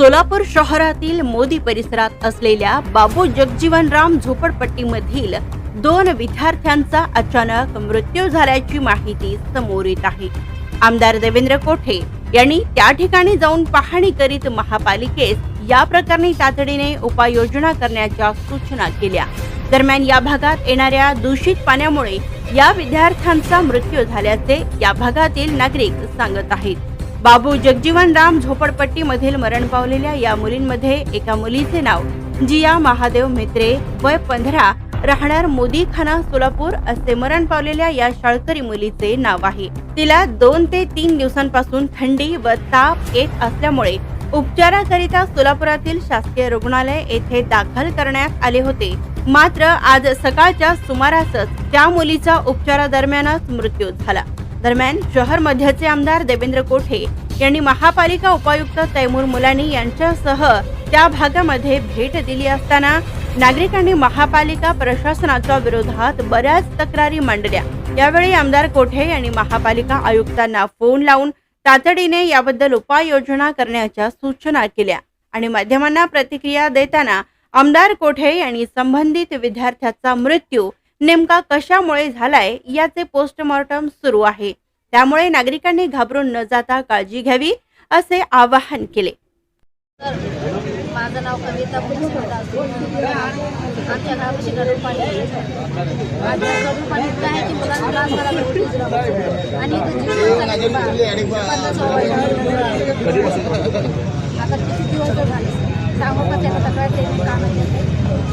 सोलापूर शहरातील मोदी परिसरात असलेल्या बाबू जगजीवनराम झोपडपट्टीमधील दोन विद्यार्थ्यांचा अचानक मृत्यू झाल्याची माहिती समोर येत आहे. आमदार देवेंद्र कोठे यांनी त्या ठिकाणी जाऊन पाहणी करीत महापालिकेस या प्रकरणी तातडीने उपाययोजना करण्याच्या सूचना केल्या. दरम्यान या भागात येणाऱ्या दूषित पाण्यामुळे या विद्यार्थ्यांचा मृत्यू झाल्याचे या भागातील नागरिक सांगत आहेत. बाबू जगजीवन राम झोपडपट्टी मधील मरण पावलेल्या या मुलींमध्ये एका मुलीचे नाव जिया महादेव मित्रे वय पंधरा राहणार मोदी खाना सोलापूर असे मरण पावलेल्या या शाळकरी मुलीचे नाव आहे. तिला दोन ते तीन दिवसांपासून थंडी व ताप येत असल्यामुळे उपचाराकरिता सोलापुरातील शासकीय रुग्णालय येथे दाखल करण्यात आले होते. मात्र आज सकाळच्या सुमारासच त्या मुलीचा उपचारादरम्यानच मृत्यू झाला. दरम्यान शहर मध्याचे आमदार देवेंद्र कोठे यांनी महापालिका उपायुक्त तैमूर मुलानी यांच्यासह त्या भागामध्ये भेट दिली असताना नागरिकांनी महापालिका प्रशासनाच्या विरोधात बऱ्याच तक्रारी मांडल्या. यावेळी आमदार कोठे यांनी महापालिका आयुक्तांना फोन लावून तातडीने याबद्दल उपाययोजना करण्याच्या सूचना केल्या आणि माध्यमांना प्रतिक्रिया देताना आमदार कोठे यांनी संबंधित विद्यार्थ्याचा मृत्यू नेमका कशामुळे झालाय याचे पोस्टमॉर्टम सुरू आहे. त्यामुळे नागरिकांनी घाबरून न जाता काळजी घ्यावी असे आवाहन केले. माझं नाव कविता आमच्या गावाची गडूळ पाणी आहे. आणि पाणी आहे की मुलांना लहान मुलांना आणि आता किती दिवस झाले? सांगू का त्याला तक्रार त्यांनी